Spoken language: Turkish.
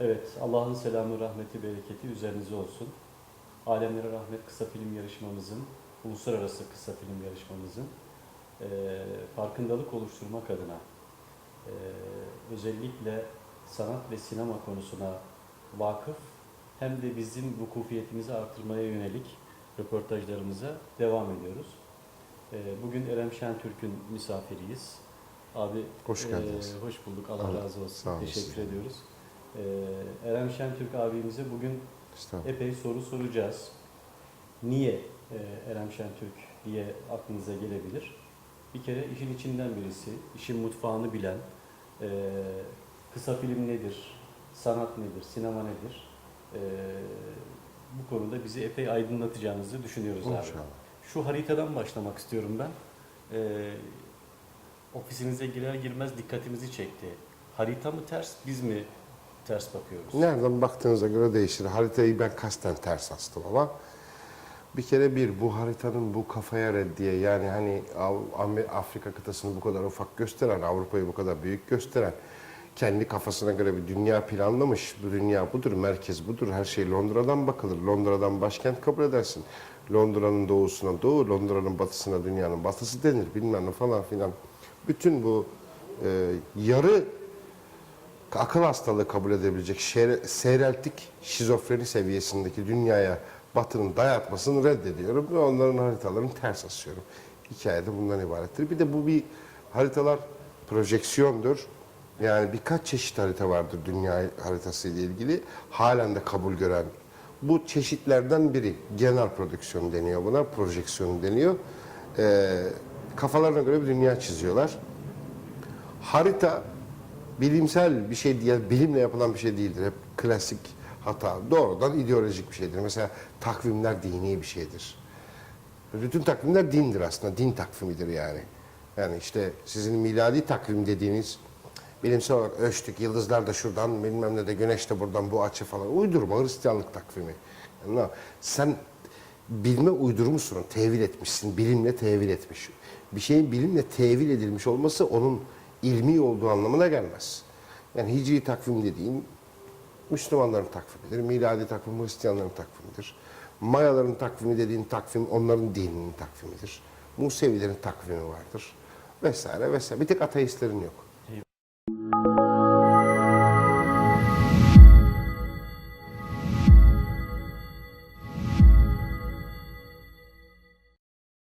Evet, Allah'ın selamı, rahmeti, bereketi üzerinize olsun. Alemlere Rahmet kısa film yarışmamızın, uluslararası kısa film yarışmamızın eee, farkındalık oluşturmak adına eee, özellikle sanat ve sinema konusuna vakıf hem de bizim vukufiyetimizi artırmaya yönelik röportajlarımıza devam ediyoruz. Eee, bugün Erem Şentürk'ün misafiriyiz. Abi Hoş eee, geldiniz. hoş bulduk. Allah Allah- razı olsun. Teşekkür sizden. ediyoruz. Eee Erem Şentürk abimize bugün epey soru soracağız. Niye eee, Erem Şentürk diye aklınıza gelebilir. Bir kere işin içinden birisi, işin mutfağını bilen, eee, kısa film nedir, sanat nedir, sinema nedir, eee, bu konuda bizi epey aydınlatacağınızı düşünüyoruz abi. İnşallah. Şu haritadan başlamak istiyorum ben. Eee ofisinize girer girmez dikkatimizi çekti. Harita mı ters, biz mi ters bakıyoruz? Nereden baktığınıza göre değişir. Haritayı ben kasten ters astım ama bir kere bir bu haritanın bu kafaya reddiye yani hani Afrika kıtasını bu kadar ufak gösteren, Avrupa'yı bu kadar büyük gösteren kendi kafasına göre bir dünya planlamış. Bu dünya budur, merkez budur. Her şey Londra'dan bakılır. Londra'dan başkent kabul edersin. Londra'nın doğusuna doğu, Londra'nın batısına dünyanın batısı denir bilmem ne falan filan. Bütün bu e, yarı akıl hastalığı kabul edebilecek seyreltik şizofreni seviyesindeki dünyaya Batı'nın dayatmasını reddediyorum ve onların haritalarını ters asıyorum. Hikaye de bundan ibarettir. Bir de bu bir haritalar projeksiyondur. Yani birkaç çeşit harita vardır dünya haritası ile ilgili. Halen de kabul gören. Bu çeşitlerden biri. Genel prodüksiyon deniyor buna. Projeksiyon deniyor. Ee, kafalarına göre bir dünya çiziyorlar. Harita bilimsel bir şey değil, bilimle yapılan bir şey değildir. Hep klasik hata. Doğrudan ideolojik bir şeydir. Mesela takvimler dini bir şeydir. Bütün takvimler dindir aslında. Din takvimidir yani. Yani işte sizin miladi takvim dediğiniz bilimsel olarak ölçtük. Yıldızlar da şuradan, bilmem ne de güneş de buradan bu açı falan. Uydurma Hristiyanlık takvimi. Yani sen bilme uydurmuşsun, tevil etmişsin. Bilimle tevil etmiş. Bir şeyin bilimle tevil edilmiş olması onun ilmi olduğu anlamına gelmez. Yani hicri takvim dediğin Müslümanların takvimidir. Miladi takvim Hristiyanların takvimidir. Mayaların takvimi dediğin takvim onların dininin takvimidir. Musevilerin takvimi vardır. Vesaire vesaire. Bir tek ateistlerin yok.